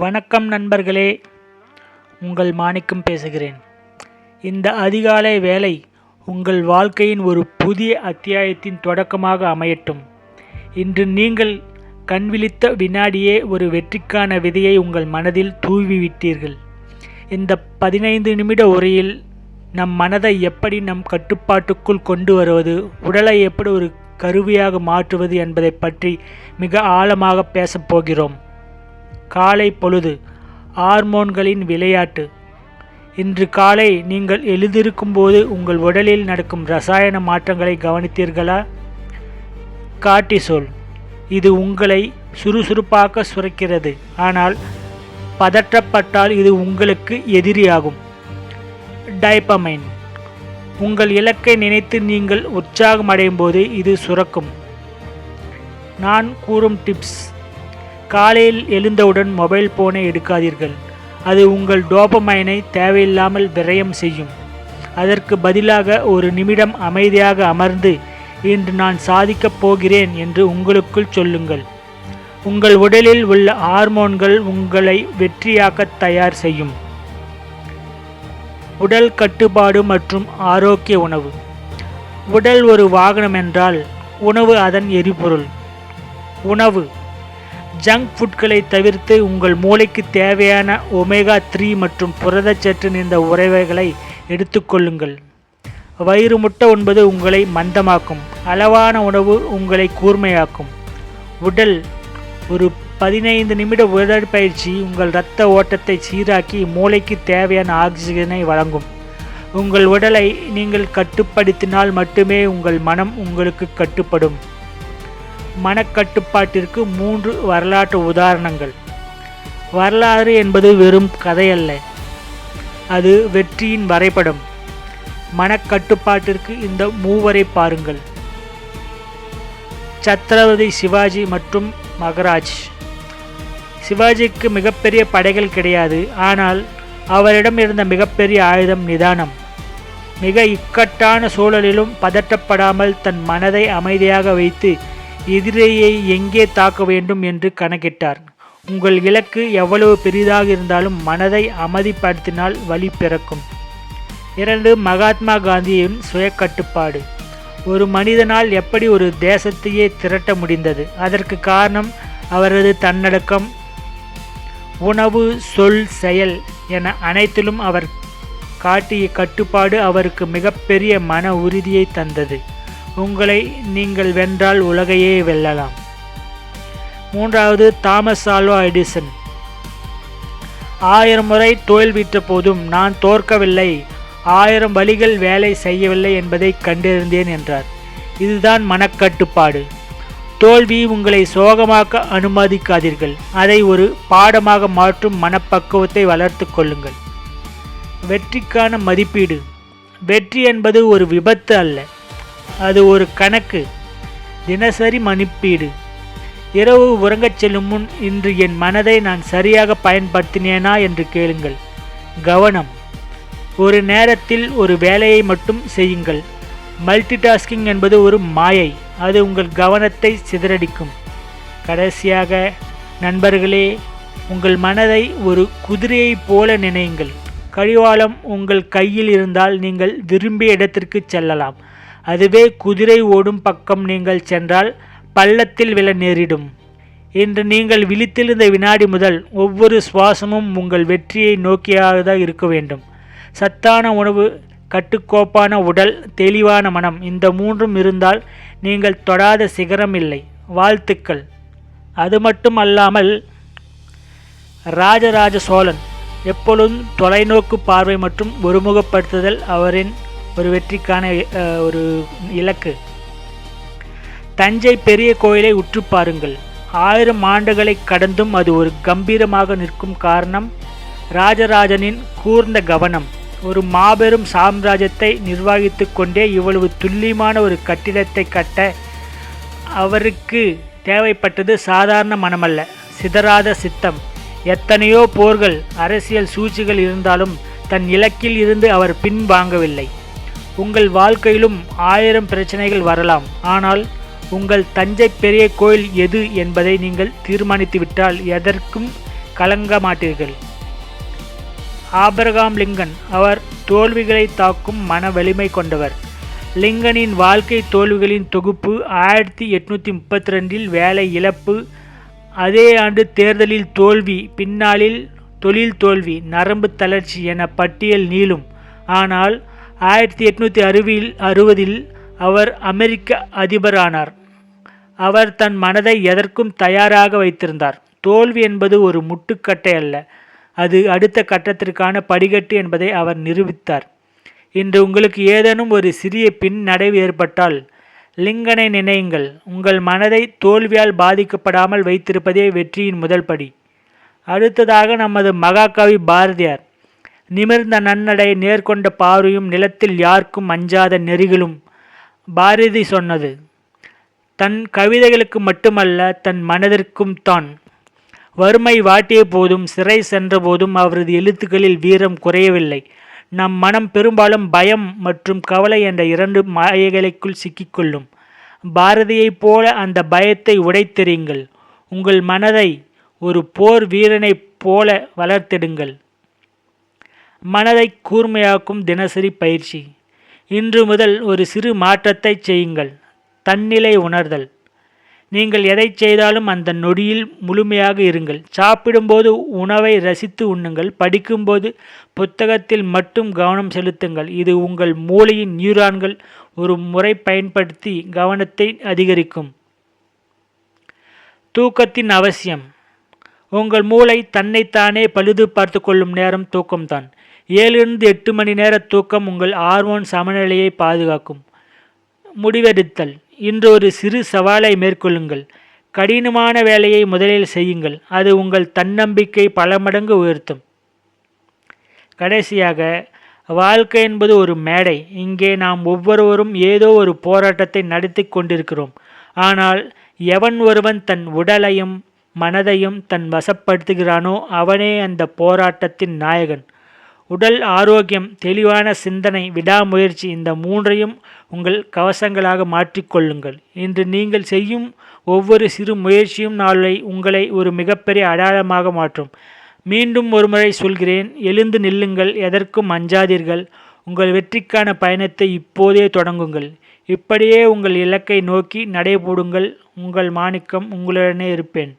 வணக்கம் நண்பர்களே. உங்கள் மாணிக்கம் பேசுகிறேன். இந்த அதிகாலை வேலை உங்கள் வாழ்க்கையின் ஒரு புதிய அத்தியாயத்தின் தொடக்கமாக அமையட்டும். இன்று நீங்கள் கண்விழித்த வினாடியே ஒரு வெற்றிக்கான விதையை உங்கள் மனதில் தூவிவிட்டீர்கள். இந்த பதினைந்து நிமிட உரையில் நம் மனதை எப்படி நம் கட்டுப்பாட்டுக்குள் கொண்டு வருவது உடலை எப்படி ஒரு கருவியாக மாற்றுவது என்பதை பற்றி மிக ஆழமாக பேசப்போகிறோம் காலை பொழுது ஹார்மோன்களின் விளையாட்டு. இன்று காலை நீங்கள் எழுதியிருக்கும்போது உங்கள் உடலில் நடக்கும் ரசாயன மாற்றங்களை கவனித்தீர்களா? காட்டிசோல் இது உங்களை சுறுசுறுப்பாக சுரக்கிறது ஆனால் பதற்றப்பட்டால் இது உங்களுக்கு எதிரியாகும். டைப்பமைன் உங்கள் இலக்கை நினைத்து நீங்கள் உற்சாகம் அடையும் போது இது சுரக்கும். நான் கூறும் டிப்ஸ். காலையில் எழுந்தவுடன் மொபைல் போனை எடுக்காதீர்கள். அது உங்கள் டோபமைனை தேவையில்லாமல் விரயம் செய்யும். அதற்கு பதிலாக ஒரு நிமிடம் அமைதியாக அமர்ந்து இன்று நான் சாதிக்கப் போகிறேன் என்று உங்களுக்குள் சொல்லுங்கள். உங்கள் உடலில் உள்ள ஹார்மோன்கள் உங்களை வெற்றியாக்க தயார் செய்யும். உடல் கட்டுப்பாடு மற்றும் ஆரோக்கிய உணவு. உடல் ஒரு வாகனம் என்றால் உணவு அதன் எரிபொருள். உணவு. ஜங்க் ஃபுட்களை தவிர்த்து உங்கள் மூளைக்கு தேவையான ஒமேகா த்ரீ மற்றும் புரதச்சற்று நிறைந்த உறவைகளை எடுத்துக்கொள்ளுங்கள் வயிறு முட்டை உண்பது உங்களை மந்தமாக்கும். அளவான உணவு உங்களை கூர்மையாக்கும். உடல் ஒரு பதினைந்து நிமிட உடற்பயிற்சி உங்கள் இரத்த ஓட்டத்தை சீராக்கி மூளைக்கு தேவையான ஆக்சிஜனை வழங்கும். உங்கள் உடலை நீங்கள் கட்டுப்படுத்தினால் மட்டுமே உங்கள் மனம் உங்களுக்கு கட்டுப்படும். மனக்கட்டுப்பாட்டிற்கு மூன்று வரலாற்று உதாரணங்கள். வரலாறு என்பது வெறும் கதையல்ல. அது வெற்றியின் வரைபடம். மனக்கட்டுப்பாட்டிற்கு இந்த மூவரை பாருங்கள். சத்ரபதி சிவாஜி மற்றும் மகராஜ். சிவாஜிக்கு மிகப்பெரிய படைகள் கிடையாது. ஆனால் அவரிடம் இருந்த மிகப்பெரிய ஆயுதம் நிதானம். மிக இக்கட்டான சூழலிலும் பதட்டப்படாமல் தன் மனதை அமைதியாக வைத்து எதிரியை எங்கே தாக்க வேண்டும் என்று கணக்கிட்டார். உங்கள் இலக்கு எவ்வளவு பெரிதாக இருந்தாலும் மனதை அமைதிப்படுத்தினால் வழி பிறக்கும். இரண்டு மகாத்மா காந்தியின் சுய கட்டுப்பாடு ஒரு மனிதனால் எப்படி ஒரு தேசத்தையே திரட்ட முடிந்தது? அதற்கு காரணம் அவரது தன்னடக்கம் உணவு சொல் செயல் என அனைத்திலும் அவர் காட்டிய கட்டுப்பாடு அவருக்கு மிகப்பெரிய மன உறுதியை தந்தது. உங்களை நீங்கள் வென்றால் உலகையே வெல்லலாம். மூன்றாவது தாமஸ் ஆல்வா எடிசன். ஆயிரம் முறை தோல்விட்ட போதும் நான் தோற்கவில்லை. ஆயிரம் வழிகள் வேலை செய்யவில்லை என்பதை கண்டிருந்தேன் என்றார். இதுதான் மனக்கட்டுப்பாடு. தோல்வி உங்களை சோகமாக்க அனுமதிக்காதீர்கள். அதை ஒரு பாடமாக மாற்றும் மனப்பக்குவத்தை வளர்த்து கொள்ளுங்கள். வெற்றிக்கான மதிப்பீடு. வெற்றி என்பது ஒரு விபத்து அல்ல. அது ஒரு கணக்கு. தினசரி மதிப்பீடு இரவு உறங்கச் செல்லும் முன் இன்று என் மனதை நான் சரியாக பயன்படுத்தினேனா என்று கேளுங்கள். கவனம். ஒரு நேரத்தில் ஒரு வேலையை மட்டும் செய்யுங்கள். மல்டி டாஸ்கிங் என்பது ஒரு மாயை. அது உங்கள் கவனத்தை சிதறடிக்கும். கடைசியாக நண்பர்களே உங்கள் மனதை ஒரு குதிரையைப் போல நினையுங்கள். கழிவாளம் உங்கள் கையில் இருந்தால் நீங்கள் விரும்பிய இடத்திற்கு செல்லலாம். அதுவே குதிரை ஓடும் பக்கம் நீங்கள் சென்றால் பள்ளத்தில் விழ நேரிடும். இன்று நீங்கள் விழித்திருந்த வினாடி முதல் ஒவ்வொரு சுவாசமும் உங்கள் வெற்றியை நோக்கியாக இருக்க வேண்டும். சத்தான உணவு கட்டுக்கோப்பான உடல் தெளிவான மனம் இந்த மூன்றும் இருந்தால் நீங்கள் தொடாத சிகரம் இல்லை. வாழ்த்துக்கள். அது மட்டும் அல்லாமல் ராஜராஜ சோழன் எப்பொழுதும் தொலைநோக்கு பார்வை மற்றும் ஒருமுகப்படுத்துதல் அவரின் ஒரு வெற்றிக்கான ஒரு இலக்கு. தஞ்சை பெரிய கோயிலை உற்று பாருங்கள். ஆயிரம் ஆண்டுகளை கடந்தும் அது ஒரு கம்பீரமாக நிற்கும் காரணம் ராஜராஜனின் கூர்ந்த கவனம். ஒரு மாபெரும் சாம்ராஜ்யத்தை நிர்வகித்து கொண்டே இவ்வளவு துல்லியமான ஒரு கட்டிடத்தை கட்ட அவருக்கு தேவைப்பட்டது சாதாரண மனமல்ல சிதறாத சித்தம். எத்தனையோ போர்கள் அரசியல் சூழ்ச்சிகள் இருந்தாலும் தன் இலக்கில் இருந்து அவர் பின்வாங்கவில்லை. உங்கள் வாழ்க்கையிலும் ஆயிரம் பிரச்சனைகள் வரலாம். ஆனால் உங்கள் தஞ்சை பெரிய கோயில் எது என்பதை நீங்கள் தீர்மானித்துவிட்டால் எதற்கும் கலங்க மாட்டீர்கள். ஆபரகாம் லிங்கன் அவர் தோல்விகளை தாக்கும் மன வலிமை கொண்டவர். லிங்கனின் வாழ்க்கை தோல்விகளின் தொகுப்பு ஆயிரத்தி எட்நூற்றி முப்பத்தி ரெண்டில் வேலை இழப்பு அதே ஆண்டு தேர்தலில் தோல்வி பின்னாளில் தொழில் தோல்வி நரம்பு தளர்ச்சி என பட்டியல் நீளும். ஆனால் ஆயிரத்தி எட்நூற்றி அறுவில் அறுபதில் அவர் அமெரிக்க அதிபரானார். அவர் தன் மனதை எதற்கும் தயாராக வைத்திருந்தார். தோல்வி என்பது ஒரு முட்டுக்கட்டை அல்ல. அது அடுத்த கட்டத்திற்கான படிக்கட்டு என்பதை அவர் நிரூபித்தார். இன்று உங்களுக்கு ஏதேனும் ஒரு சிறிய பின்னடைவு ஏற்பட்டால் லிங்கனை நினையுங்கள். உங்கள் மனதை தோல்வியால் பாதிக்கப்படாமல் வைத்திருப்பதே வெற்றியின் முதல் படி. அடுத்ததாக நமது மகாகவி பாரதியார் நிமிர்ந்த நன்னடை நேர்கொண்ட பார்வையும் நிலத்தில் யாருக்கும் அஞ்சாத நெறிகளும். பாரதி சொன்னது தன் கவிதைகளுக்கு மட்டுமல்ல தன் மனதிற்கும் தான். வறுமை வாட்டிய போதும் சிறை சென்ற போதும் அவரது எழுத்துக்களில் வீரம் குறையவில்லை. நம் மனம் பெரும்பாலும் பயம் மற்றும் கவலை என்ற இரண்டு மாயைகளுக்குள் சிக்கிக்கொள்ளும். பாரதியைப் போல அந்த பயத்தை உடைத்தெறியுங்கள். உங்கள் மனதை ஒரு போர் வீரனைப் போல வளர்த்திடுங்கள். மனதை கூர்மையாக்கும் தினசரி பயிற்சி. இன்று முதல் ஒரு சிறு மாற்றத்தை செய்யுங்கள். தன்னிலை உணர்தல். நீங்கள் எதை செய்தாலும் அந்த நொடியில் முழுமையாக இருங்கள். சாப்பிடும்போது உணவை ரசித்து உண்ணுங்கள். படிக்கும்போது புத்தகத்தில் மட்டும் கவனம் செலுத்துங்கள். இது உங்கள் மூளையின் நியூரான்கள் ஒரு முறை பயன்படுத்தி கவனத்தை அதிகரிக்கும். தூக்கத்தின் அவசியம். உங்கள் மூளை தன்னைத்தானே பழுது பார்த்து கொள்ளும் நேரம் தூக்கம்தான். ஏழிலிருந்து எட்டு மணி நேர தூக்கம் உங்கள் ஹார்மோன் சமநிலையை பாதுகாக்கும். முடிவெடுத்தல். இன்று ஒரு சிறு சவாலை மேற்கொள்ளுங்கள். கடினமான வேலையை முதலில் செய்யுங்கள். அது உங்கள் தன்னம்பிக்கை பல மடங்கு உயர்த்தும். கடைசியாக வாழ்க்கை என்பது ஒரு மேடை. இங்கே நாம் ஒவ்வொருவரும் ஏதோ ஒரு போராட்டத்தை நடத்தி கொண்டிருக்கிறோம். ஆனால் எவன் ஒருவன் தன் உடலையும் மனதையும் தன் வசப்படுத்துகிறானோ அவனே அந்த போராட்டத்தின் நாயகன். உடல் ஆரோக்கியம் தெளிவான சிந்தனை விடாமுயற்சி இந்த மூன்றையும் உங்கள் கவசங்களாக மாற்றிக்கொள்ளுங்கள் இன்று நீங்கள் செய்யும் ஒவ்வொரு சிறு முயற்சியும் நாளை உங்களை ஒரு மிகப்பெரிய அடையாளமாக மாற்றும். மீண்டும் ஒருமுறை சொல்கிறேன் எழுந்து நில்லுங்கள் எதற்கும் அஞ்சாதீர்கள். உங்கள் வெற்றிக்கான பயணத்தை இப்போதே தொடங்குங்கள். இப்படியே உங்கள் இலக்கை நோக்கி நடைபோடுங்கள். உங்கள் மாணிக்கம் உங்களுடனே இருப்பேன்.